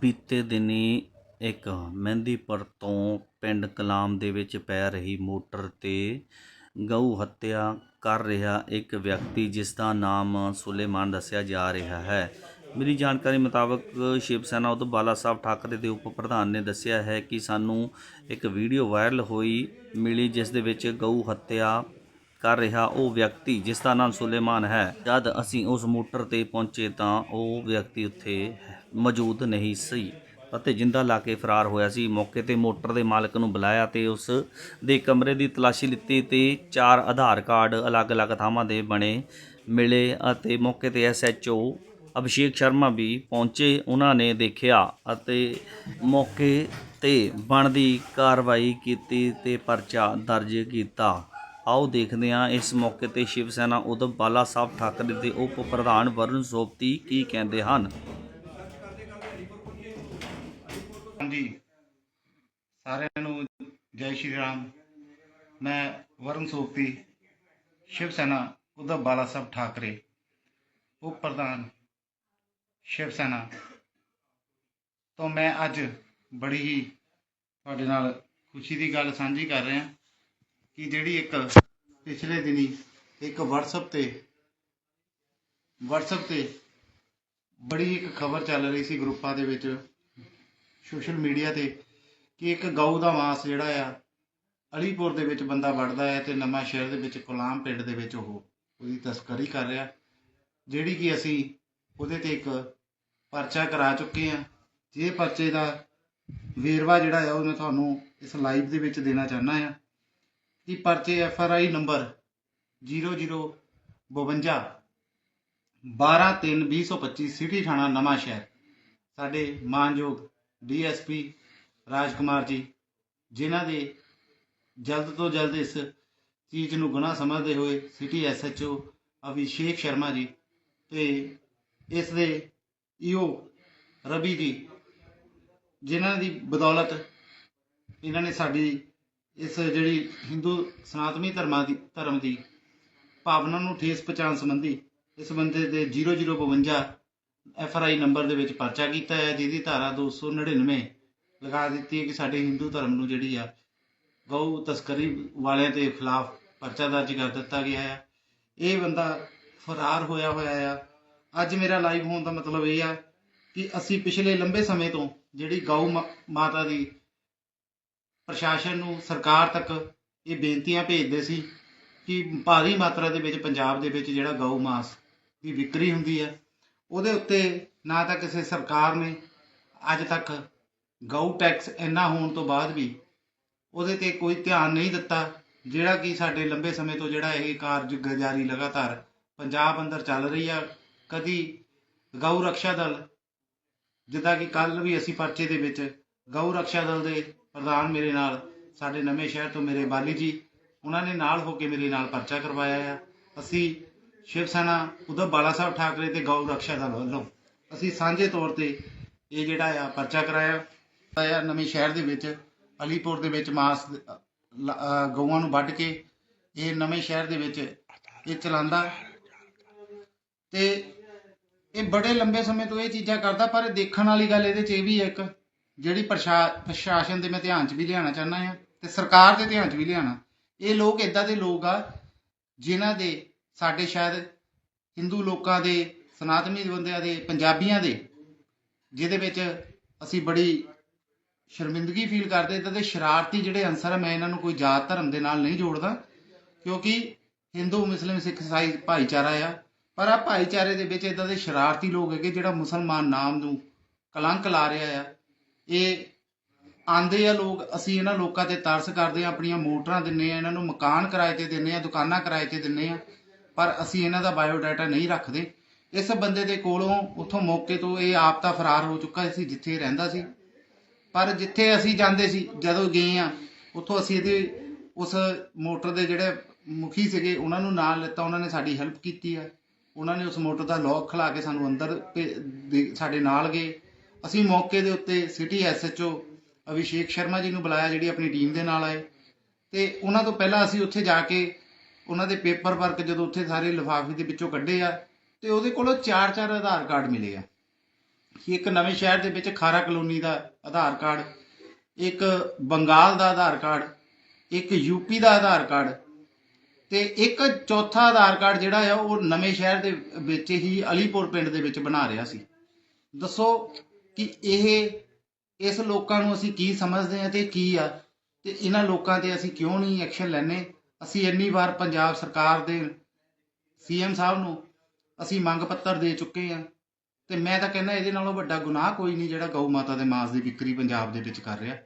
ਬੀਤੇ ਦਿਨੀ ਇੱਕ ਮਹਿੰਦੀਪੁਰ ਤੋਂ ਪਿੰਡ ਕਲਾਮ ਦੇ ਵਿੱਚ ਪੈ ਰਹੀ ਮੋਟਰ ਤੇ ਗਊ ਹੱਤਿਆ ਕਰ ਰਿਹਾ ਇੱਕ ਵਿਅਕਤੀ, ਜਿਸ ਦਾ ਨਾਮ ਸੁਲੇਮਾਨ ਦੱਸਿਆ ਜਾ ਰਿਹਾ ਹੈ। ਮਿਲੀ ਜਾਣਕਾਰੀ ਮੁਤਾਬਕ ਸ਼ਿਵ ਸੈਨਾ ਉਦੋਂ ਬਾਲਾ ਸਾਹਿਬ ਠਾਕਰੇ ਦੇ ਉਪ ਪ੍ਰਧਾਨ ਨੇ ਦੱਸਿਆ ਹੈ ਕਿ ਸਾਨੂੰ ਇੱਕ ਵੀਡੀਓ ਵਾਇਰਲ ਹੋਈ, ਮਿਲੀ ਜਿਸ ਦੇ ਵਿੱਚ ਗਊ ਹੱਤਿਆ ਕਰ ਰਿਹਾ ਉਹ ਵਿਅਕਤੀ, ਜਿਸ ਦਾ ਨਾਮ ਸੁਲੇਮਾਨ ਹੈ। ਜਦ ਅਸੀਂ ਉਸ ਮੋਟਰ ਤੇ ਪਹੁੰਚੇ ਤਾਂ ਉਹ ਵਿਅਕਤੀ ਉੱਥੇ ਮੌਜੂਦ ਨਹੀਂ ਸੀ ਅਤੇ ਜਿੰਦਾ ਲਾ ਕੇ ਫਰਾਰ ਹੋਇਆ ਸੀ। ਮੌਕੇ ਤੇ ਮੋਟਰ ਦੇ ਮਾਲਕ ਨੂੰ ਬੁਲਾਇਆ ਤੇ ਉਸ ਦੇ ਕਮਰੇ ਦੀ ਤਲਾਸ਼ੀ ਲਿੱਤੀ ਤੇ ਚਾਰ ਆਧਾਰ ਕਾਰਡ ਅਲੱਗ-ਅਲੱਗ ਥਾਵਾਂ ਦੇ ਬਣੇ ਮਿਲੇ ਅਤੇ ਮੌਕੇ ਤੇ ਐਸਐਚਓ ਅਭਿਸ਼ੇਕ ਸ਼ਰਮਾ ਵੀ ਪਹੁੰਚੇ। ਉਹਨਾਂ ਨੇ ਦੇਖਿਆ ਅਤੇ ਮੌਕੇ ਤੇ ਬਣਦੀ ਕਾਰਵਾਈ ਕੀਤੀ ਤੇ ਪਰਚਾ ਦਰਜ ਕੀਤਾ। ਆਓ ਦੇਖਦੇ ਹਾਂ ਇਸ ਮੌਕੇ ਤੇ ਸ਼ਿਵ ਸੈਨਾ ਉਧਮ ਬਾਲਾ ਸਾਹਿਬ ਠਾਕਰੇ ਦੇ ਉਪ ਪ੍ਰਧਾਨ ਵਰੁਣ ਸੋਪਤੀ ਕੀ ਕਹਿੰਦੇ ਹਨ। ਹਾਂਜੀ ਸਾਰਿਆਂ ਨੂੰ ਜੈ ਸ਼੍ਰੀ ਰਾਮ। ਮੈਂ ਵਰਨ ਸੋਪਤੀ ਸ਼ਿਵ ਸੈਨਾ, ਉਧਵ ਬਾਲਾ ਸਾਹਿਬ ਠਾਕਰੇ, ਉਪ ਪ੍ਰਧਾਨ ਸ਼ਿਵ ਸੈਨਾ। ਤੋਂ ਮੈਂ ਅੱਜ ਬੜੀ ਹੀ ਤੁਹਾਡੇ ਨਾਲ ਖੁਸ਼ੀ ਦੀ ਗੱਲ ਸਾਂਝੀ ਕਰ ਰਿਹਾ ਕਿ ਜਿਹੜੀ ਇੱਕ ਪਿਛਲੇ ਦਿਨੀ ਇੱਕ WhatsApp ਤੇ WhatsApp ਤੇ ਬੜੀ ਇੱਕ ਖਬਰ ਚੱਲ ਰਹੀ ਸੀ ਗਰੁੱਪਾਂ ਦੇ ਵਿੱਚ। ਸੋਸ਼ਲ ਮੀਡੀਆ ਤੇ ਕਿ ਇੱਕ ਗਊ ਦਾ ਮਾਸ ਜਿਹੜਾ ਆ, ਅਲੀਪੁਰ ਦੇ ਵਿੱਚ ਬੰਦਾ ਵੜਦਾ ਹੈ ਤੇ ਨਵਾਂ ਸ਼ਹਿਰ ਦੇ ਵਿੱਚ ਕੁਲਾਮ ਪਿੰਡ ਦੇ ਵਿੱਚ ਉਹ ਉਹਦੀ ਤਸਕਰੀ ਕਰ ਰਿਹਾ। ਜਿਹੜੀ ਕਿ ਅਸੀਂ ਉਹਦੇ ਤੇ ਇੱਕ ਪਰਚਾ ਕਰਾ ਚੁੱਕੇ ਹਾਂ। ਜੇ ਪਰਚੇ ਦਾ ਵੇਰਵਾ ਜਿਹੜਾ ਆ, ਉਹ ਮੈਂ ਤੁਹਾਨੂੰ ਇਸ ਲਾਈਵ ਦੇ ਵਿੱਚ ਦੇਣਾ ਚਾਹੁੰਦਾ ਆ ਕਿ ਪਰਚੇ F R I number 0052 12/3/2025 city ਥਾਣਾ ਨਵਾਂ ਸ਼ਹਿਰ। ਸਾਡੇ ਮਾਨਯੋਗ ਡੀਐਸਪੀ ਰਾਜਕੁਮਾਰ ਜੀ, ਜਿਨ੍ਹਾਂ ਦੇ ਜਲਦ ਤੋਂ ਜਲਦ ਇਸ ਚੀਜ਼ ਨੂੰ ਗੁਨਾਹ ਸਮਝਦੇ ਹੋਏ ਸਿਟੀ ਐਸਐਚਓ ਅਭਿਸ਼ੇਕ ਸ਼ਰਮਾ ਜੀ ਤੇ ਇਸ ਦੇ ਈਓ ਰਵੀ ਜੀ, ਜਿਨ੍ਹਾਂ ਦੀ ਬਦੌਲਤ ਇਹਨਾਂ ਨੇ ਸਾਡੀ ਇਸ ਜਿਹੜੀ ਹਿੰਦੂ ਸਨਾਤਨੀ ਧਰਮਾਂ ਦੀ, ਧਰਮ ਦੀ ਭਾਵਨਾ ਨੂੰ ਠੇਸ ਪਹੁੰਚਾਉਣ ਸੰਬੰਧੀ ਇਸ ਬੰਦੇ ਦੇ 0052 ਐਫ ਆਰ ਆਈ ਨੰਬਰ ਦੇ ਵਿੱਚ ਪਰਚਾ ਕੀਤਾ ਹੈ, ਜਿਹਦੀ ਧਾਰਾ 299 ਲਗਾ ਦਿੱਤੀ ਹੈ ਕਿ ਸਾਡੇ ਹਿੰਦੂ ਧਰਮ ਨੂੰ ਜਿਹੜੀ ਆ, ਗਊ ਤਸਕਰੀ ਵਾਲਿਆਂ ਦੇ ਖਿਲਾਫ ਪਰਚਾ ਦਰਜ ਕਰ ਦਿੱਤਾ ਗਿਆ ਹੈ। ਇਹ ਬੰਦਾ ਫਰਾਰ ਹੋਇਆ ਹੋਇਆ ਆ। ਅੱਜ ਮੇਰਾ ਲਾਈਵ ਹੋਣ ਦਾ ਮਤਲਬ ਇਹ ਆ ਕਿ ਅਸੀਂ ਪਿਛਲੇ ਲੰਬੇ ਸਮੇਂ ਤੋਂ ਜਿਹੜੀ ਗਊ ਮਾਤਾ ਦੀ ਪ੍ਰਸ਼ਾਸਨ ਨੂੰ ਸਰਕਾਰ ਤੱਕ ਇਹ ਬੇਨਤੀਆਂ ਭੇਜਦੇ ਸੀ ਕਿ ਭਾਰੀ ਮਾਤਰਾ ਦੇ ਵਿੱਚ ਪੰਜਾਬ ਦੇ ਵਿੱਚ ਜਿਹੜਾ ਗਊ ਮਾਸ ਦੀ ਵਿਕਰੀ ਹੁੰਦੀ ਹੈ ਉਹਦੇ ਉੱਤੇ ਨਾ ਤਾਂ ਕਿਸੇ ਸਰਕਾਰ ਨੇ ਅੱਜ ਤੱਕ ਗਊ ਟੈਕਸ ਇੰਨਾ ਹੋਣ ਤੋਂ ਬਾਅਦ ਵੀ ਉਹਦੇ ਤੇ ਕੋਈ ਧਿਆਨ ਨਹੀਂ ਦਿੱਤਾ, ਜਿਹੜਾ ਕਿ ਸਾਡੇ ਲੰਬੇ ਸਮੇਂ ਤੋਂ ਜਿਹੜਾ ਇਹ ਕਾਰਜਗੁਜ਼ਾਰੀ ਲਗਾਤਾਰ ਪੰਜਾਬ ਅੰਦਰ ਚੱਲ ਰਹੀ ਆ, ਕਦੀ ਗਊ ਰੱਖਿਆ ਦਲ, ਜਿੱਦਾਂ ਕਿ ਕੱਲ ਵੀ ਅਸੀਂ ਪਰਚੇ ਦੇ ਵਿੱਚ ਗਊ ਰੱਖਿਆ ਦਲ ਦੇ ਪ੍ਰਧਾਨ ਮੇਰੇ ਨਾਲ, ਸਾਡੇ ਨਵੇਂ ਸ਼ਹਿਰ ਤੋਂ ਮੇਰੇ ਬਾਲੀ ਜੀ, ਉਹਨਾਂ ਨੇ ਨਾਲ ਹੋ ਕੇ ਮੇਰੇ ਨਾਲ ਪਰਚਾ ਕਰਵਾਇਆ ਆ। ਅਸੀਂ ਸ਼ਿਵ ਸੈਨਾ, ਉਧਰ ਬਾਲਾ ਸਾਹਿਬ ਠਾਕਰੇ ਤੇ ਗਊ ਰੱਖਿਆ ਦਲ ਵੱਲੋਂ ਅਸੀਂ ਸਾਂਝੇ ਤੌਰ ਤੇ ਇਹ ਜਿਹੜਾ ਆ ਪਰਚਾ ਕਰਾਇਆ। ਆ ਨਵੇਂ ਸ਼ਹਿਰ ਦੇ ਵਿੱਚ, ਅਲੀਪੁਰ ਦੇ ਵਿੱਚ ਮਾਸ ਗਊਆਂ ਨੂੰ ਵੱਢ ਕੇ ਇਹ ਨਵੇਂ ਸ਼ਹਿਰ ਦੇ ਵਿੱਚ ਇਹ ਚਲਾਉਂਦਾ। ਤੇ ਇਹ ਬੜੇ ਲੰਬੇ ਸਮੇਂ ਤੋਂ ਇਹ ਚੀਜ਼ਾਂ ਕਰਦਾ, ਪਰ ਦੇਖਣ ਵਾਲੀ ਗੱਲ ਇਹਦੇ 'ਚ ਇਹ ਵੀ ਹੈ ਇੱਕ, ਜਿਹੜੀ ਪ੍ਰਸ਼ਾ, ਪ੍ਰਸ਼ਾਸਨ ਦੇ ਮੈਂ ਧਿਆਨ 'ਚ ਵੀ ਲਿਆਣਾ ਚਾਹੁੰਦਾ ਆ ਤੇ ਸਰਕਾਰ ਦੇ ਧਿਆਨ 'ਚ ਵੀ ਲਿਆਉਣਾ। ਇਹ ਲੋਕ ਇਦਾਂ ਦੇ ਲੋਕ ਆ, ਜਿਨ੍ਹਾਂ ਦੇ ਸਾਡੇ ਸ਼ਾਇਦ ਹਿੰਦੂ ਲੋਕਾਂ ਦੇ, ਸਨਾਤਨੀ ਬੰਦਿਆਂ ਦੇ, ਪੰਜਾਬੀਆਂ ਦੇ, ਜਿਹਦੇ ਵਿੱਚ ਅਸੀਂ ਬੜੀ ਸ਼ਰਮਿੰਦਗੀ ਫੀਲ ਕਰਦੇ ਇਦਾਂ ਦੇ ਸ਼ਰਾਰਤੀ ਜਿਹੜੇ ਅਨਸਰ ਆ, ਮੈਂ ਇਹਨਾਂ ਨੂੰ ਕੋਈ ਜਾਤ ਧਰਮ ਦੇ ਨਾਲ ਨਹੀਂ ਜੋੜਦਾ, ਕਿਉਂਕਿ ਹਿੰਦੂ, ਮੁਸਲਿਮ, ਸਿੱਖ ਈਸਾਈ ਭਾਈਚਾਰਾ ਆ, ਪਰ ਆ ਭਾਈਚਾਰੇ ਦੇ ਵਿੱਚ ਇਦਾਂ ਦੇ ਸ਼ਰਾਰਤੀ ਲੋਕ ਹੈਗੇ, ਜਿਹੜਾ ਮੁਸਲਮਾਨ ਨਾਮ ਨੂੰ ਕਲੰਕ ਲਾ ਰਿਹਾ ਆ। ਇਹ ਆਂਦੇ ਆ ਲੋਕ, ਅਸੀਂ ਇਹਨਾਂ ਲੋਕਾਂ ਤੇ ਤਰਸ ਕਰਦੇ ਆ, ਆਪਣੀਆਂ ਮੋਟਰਾਂ ਦਿੰਨੇ ਆ, ਇਹਨਾਂ ਨੂੰ ਮਕਾਨ ਕਿਰਾਏ ਤੇ ਦਿੰਨੇ ਆ, ਦੁਕਾਨਾਂ ਕਿਰਾਏ ਤੇ ਦਿੰਨੇ ਆ। ਪਰ ਅਸੀਂ ਇਹਨਾਂ ਦਾ ਬਾਇਓ ਡਾਟਾ ਨਹੀਂ ਰੱਖਦੇ। ਇਸ ਬੰਦੇ ਦੇ ਕੋਲੋਂ ਉੱਥੋਂ ਮੌਕੇ ਤੋਂ ਇਹ ਆਪ ਤਾਂ ਫਰਾਰ ਹੋ ਚੁੱਕਾ ਸੀ, ਜਿੱਥੇ ਰਹਿੰਦਾ ਸੀ। ਪਰ ਜਿੱਥੇ ਅਸੀਂ ਜਾਂਦੇ ਸੀ, ਜਦੋਂ ਗਏ ਆ ਉੱਥੋਂ ਅਸੀਂ ਇਹਦੇ ਉਸ ਮੋਟਰ ਦੇ ਜਿਹੜੇ ਮੁਖੀ ਸੀਗੇ, ਉਹਨਾਂ ਨੂੰ ਨਾਲ ਲਿੱਤਾ, ਉਹਨਾਂ ਨੇ ਸਾਡੀ ਹੈਲਪ ਕੀਤੀ ਆ ਉਹਨਾਂ ਨੇ ਉਸ ਮੋਟਰ ਦਾ ਲੌਕ ਖਲਾ ਕੇ ਸਾਨੂੰ ਅੰਦਰ ਸਾਡੇ ਨਾਲ ਗਏ। ਅਸੀਂ ਮੌਕੇ ਦੇ ਉੱਤੇ ਸਿਟੀ ਐਸਐਚਓ ਅਭਿਸ਼ੇਕ ਸ਼ਰਮਾ ਜੀ ਨੂੰ ਬੁਲਾਇਆ, ਜਿਹੜੀ ਆਪਣੀ ਟੀਮ ਦੇ ਨਾਲ ਆਏ। ਤੇ ਉਹਨਾਂ ਤੋਂ ਪਹਿਲਾਂ ਅਸੀਂ ਉੱਥੇ ਜਾ ਕੇ ਉਹਨਾਂ ਦੇ ਪੇਪਰ ਵਰਕ ਜਦੋਂ ਉੱਥੇ ਸਾਰੇ ਲਿਫਾਫੇ ਦੇ ਵਿੱਚੋਂ ਕੱਢੇ ਆ, ਤੇ ਉਹਦੇ ਕੋਲੋਂ ਚਾਰ ਚਾਰ ਆਧਾਰ ਕਾਰਡ ਮਿਲੇ ਆ। ਇੱਕ ਨਵੇਂ ਸ਼ਹਿਰ ਦੇ ਵਿੱਚ ਖਾਰਾ ਕਲੋਨੀ ਦਾ ਆਧਾਰ ਕਾਰਡ, ਇੱਕ ਬੰਗਾਲ ਦਾ ਆਧਾਰ ਕਾਰਡ, ਇੱਕ ਯੂਪੀ ਦਾ ਆਧਾਰ ਕਾਰਡ, ਤੇ ਇੱਕ ਚੌਥਾ ਆਧਾਰ ਕਾਰਡ ਜਿਹੜਾ ਆ, ਉਹ ਨਵੇਂ ਸ਼ਹਿਰ ਦੇ ਵਿੱਚ ਹੀ ਅਲੀਪੁਰ ਪਿੰਡ ਦੇ ਵਿੱਚ ਬਣਾ ਰਿਹਾ ਸੀ। ਦੱਸੋ ਕਿ ਇਹ, ਇਸ ਲੋਕਾਂ ਨੂੰ ਅਸੀਂ ਕੀ ਸਮਝਦੇ ਹਾਂ ਤੇ ਕੀ ਆ? ਤੇ ਇਹਨਾਂ ਲੋਕਾਂ ਤੇ ਅਸੀਂ ਕਿਉਂ ਨਹੀਂ ਐਕਸ਼ਨ ਲੈਨੇ ਅਸੀਂ ਇੰਨੀ ਵਾਰ ਪੰਜਾਬ ਸਰਕਾਰ ਦੇ ਸੀਐਮ ਸਾਹਿਬ ਨੂੰ ਅਸੀਂ ਮੰਗ ਪੱਤਰ ਦੇ ਚੁੱਕੇ ਆ ਤੇ ਮੈਂ ਤਾਂ ਕਹਿੰਦਾ ਇਹਦੇ ਨਾਲੋਂ ਵੱਡਾ ਗੁਨਾਹ ਕੋਈ ਨਹੀਂ ਜਿਹੜਾ ਗਊ ਮਾਤਾ ਦੇ ਮਾਸ ਦੀ ਵਿਕਰੀ ਪੰਜਾਬ ਦੇ ਵਿੱਚ ਕਰ ਰਿਹਾ।